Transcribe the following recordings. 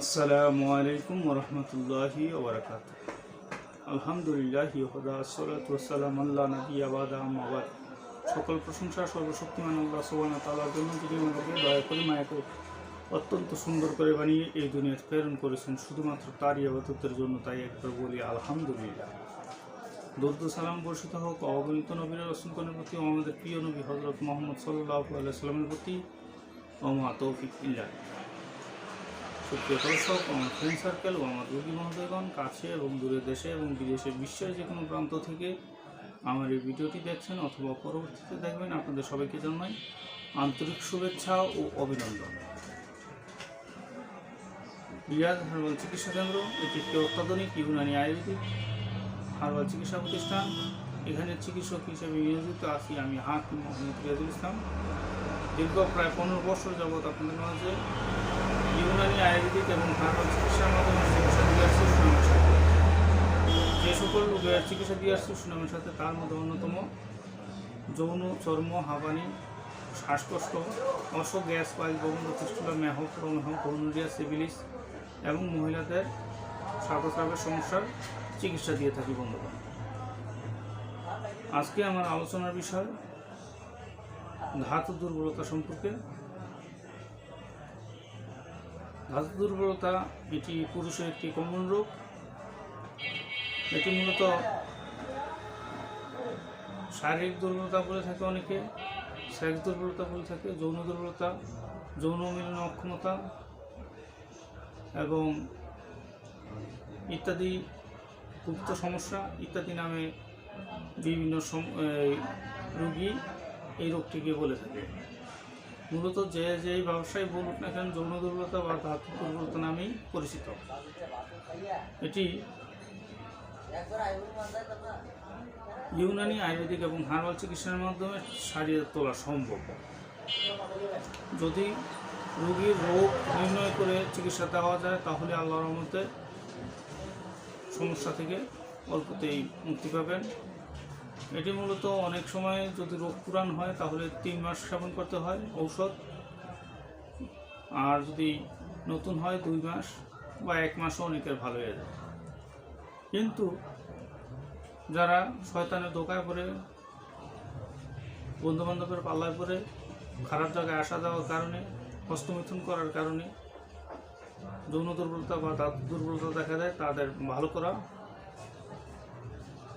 আসসালামু আলাইকুম ওরহমতুল্লাহি ওবরাকাত আলহামদুলিল্লাহ ইহদা সালাতাম আল্লাহ নবী আবাদ আবাদ সকল প্রশংসা সর্বশক্তিমান আল্লাহ সোবানা তালার জন্য, যিনি আমাদেরকে দয়া করে মায়া করে অত্যন্ত সুন্দর করে বানিয়ে এই দুনিয়াতে প্রেরণ করেছেন, শুধুমাত্র তারই আবাদতের জন্য তাই একবার বলি আলহামদুলিল্লাহ। দরুদ সালাম বর্ষিত হোক, অগণিত নবীর, রসুলগণের প্রতি আমাদের প্রিয় নবী হজরত মোহাম্মদ সাল্লাহ আলাইসাল্লামের প্রতি। ওমা তৌফিক ইল্লাহ। সুপ্রিয় দর্শক আমার ফ্রেন্ড সার্কেল ও আমার রোগী মহোদয়গণ কাছে এবং দূরে দেশে এবং বিদেশে, বিশ্বের যে কোনো প্রান্ত থেকে আমার এই ভিডিওটি দেখছেন অথবা পরবর্তীতে দেখবেন, আপনাদের সবাইকে জানাই আন্তরিক শুভেচ্ছা ও অভিনন্দন। রিয়াজ হার্বাল চিকিৎসা কেন্দ্র, এটি একটি অত্যাধুনিক ইউনানি আয়ুর্বেদিক হার্বাল চিকিৎসা প্রতিষ্ঠান। এখানে চিকিৎসক হিসেবে নিয়োজিত আছি আমি হাকিম মোহাম্মদ রিয়াজুল ইসলাম। দীর্ঘ প্রায় পনেরো বছর যাবৎ আপনাদের মাঝে ইউনানি আয়ুর্বেদিক এবং হার্বাল চিকিৎসার মাধ্যমে চিকিৎসা দিয়ে আসছি সুনামের সাথে যে সকল চিকিৎসা দিয়ে আসছি সুনামের সাথে তার মধ্যে অন্যতম যৌন, চর্ম, হাঁপানি, শ্বাসকষ্ট অস গ্যাস পাইল গোবন্ধ ফিস্টুলা মেহ, প্রমেহ গৌনুরিয়া সিভিলিস এবং মহিলাদের স্বাদস্রাবের সমস্যার চিকিৎসা দিয়ে থাকি বন্ধুগণ। আজকে আমার আলোচনার বিষয় ধাতু দুর্বলতা সম্পর্কে। ধাতু দুর্বলতা এটি পুরুষের একটি কমন রোগ, এটি মূলত শারীরিক দুর্বলতা বলে থাকে অনেকে সেক্স দুর্বলতা বলে থাকে, যৌন দুর্বলতা, যৌন মিলন অক্ষমতা এবং ইত্যাদি গুপ্ত সমস্যা ইত্যাদি নামে বিভিন্ন রোগী এই রোগটিকে বলে থাকে। মূলত যে যেই ব্যবসায় বলুক না কেন যৌন দুর্বলতা বা ধাতু দুর্বলতা নামেই পরিচিত। এটি ইউনানি আয়ুর্বেদিক এবং হার্বাল চিকিৎসার মাধ্যমে সারিয়ে তোলা সম্ভব। যদি রোগীর রোগ নির্ণয় করে চিকিৎসা দেওয়া যায়, তাহলে আল্লাহর মধ্যে সমস্যা থেকে অল্পতেই মুক্তি পাবেন। এটি মূলত অনেক সময় যদি রোগ পুরাণ হয়, তাহলে তিন মাস সেবন করতে হয় ঔষধ। আর যদি নতুন হয়, দুই মাস বা এক মাসও অনেকের ভালো হয়ে যায়। কিন্তু যারা শয়তানের দোকায় পড়ে, বন্ধুবান্ধবের পাল্লায় পড়ে, খারাপ জায়গায় আসা যাওয়ার কারণে, হস্তমিথুন করার কারণে, যৌন দুর্বলতা বা দাঁত দুর্বলতা দেখা দেয়, তাদের ভালো করা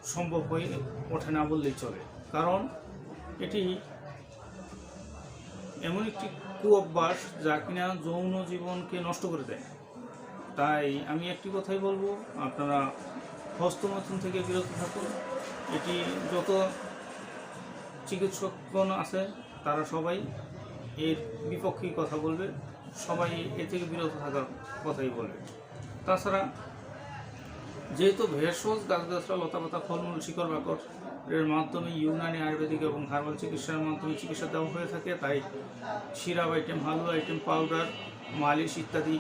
সম্ভব হয়ে ওঠে না বললেই চলে। কারণ এটি এমন একটি কুঅভ্যাস যা কিনা যৌন জীবনকে নষ্ট করে দেয়। তাই আমি একটি কথাই বলব, আপনারা হস্তমৈথুন থেকে বিরত থাকুন। এটি যত চিকিৎসকগণ আছে তারা সবাই এর বিপক্ষেই কথা বলবে। সবাই এ থেকে বিরত থাকার কথাই বলবে। তাছাড়া যেহেতু ভেষজ গাছগাছরা লতাপাতা ফলমূল, শিকড় বাকড় মাধ্যমে ইউনানি আয়ুর্বেদিক এবং হার্বাল চিকিৎসার মাধ্যমে চিকিৎসা দেওয়া হয়ে থাকে, তাই syrup item halwa item powder মালিশ ইত্যাদি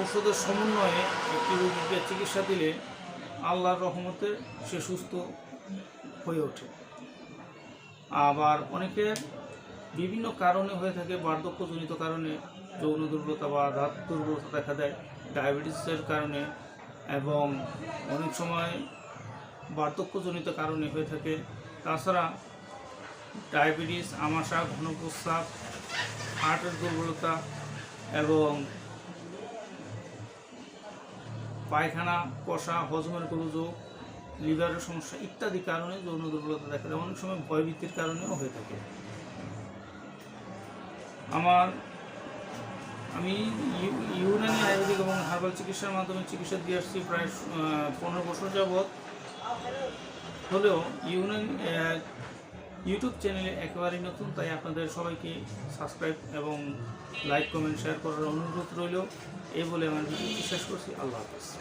ঔষধের সমন্বয়ে একটি রোগীকে চিকিৎসা দিলে আল্লাহর রহমতে সে সুস্থ হয়ে ওঠে। আবার অনেকের বিভিন্ন কারণে হয়ে থাকে বার্ধক্যজনিত কারণে যৌন দুর্বলতা বা দাঁত দুর্বলতা দেখা দেয় ডায়াবেটিসের কারণে এবং অনেক সময় বার্ধক্যজনিত কারণে হয়ে থাকে। তাছাড়া ডায়াবেটিস, আমাশা ঘন প্রস্রাব হার্টের দুর্বলতা এবং পায়খানা, কষা, হজমের গোলযোগ, লিভারের সমস্যা ইত্যাদি কারণে যৌন দুর্বলতা দেখা দেয়। অনেক সময় ভয়ভীতির কারণেও হয়ে থাকে। আমার আমি ইউ- ইউনানি আয়ুর্বেদিক এবং হার্বাল চিকিৎসার মাধ্যমে চিকিৎসা দিয়ে আসছি প্রায় পনেরো বছর যাবৎ। হলেও ইউনানি ইউটিউব চ্যানেলে একেবারেই নতুন, তাই আপনাদের সবাইকে সাবস্ক্রাইব এবং লাইক, কমেন্ট, শেয়ার করার অনুরোধ রইল। এই বলে আমার ভিডিওটি শেষ করছি। আল্লাহ হাফেজ।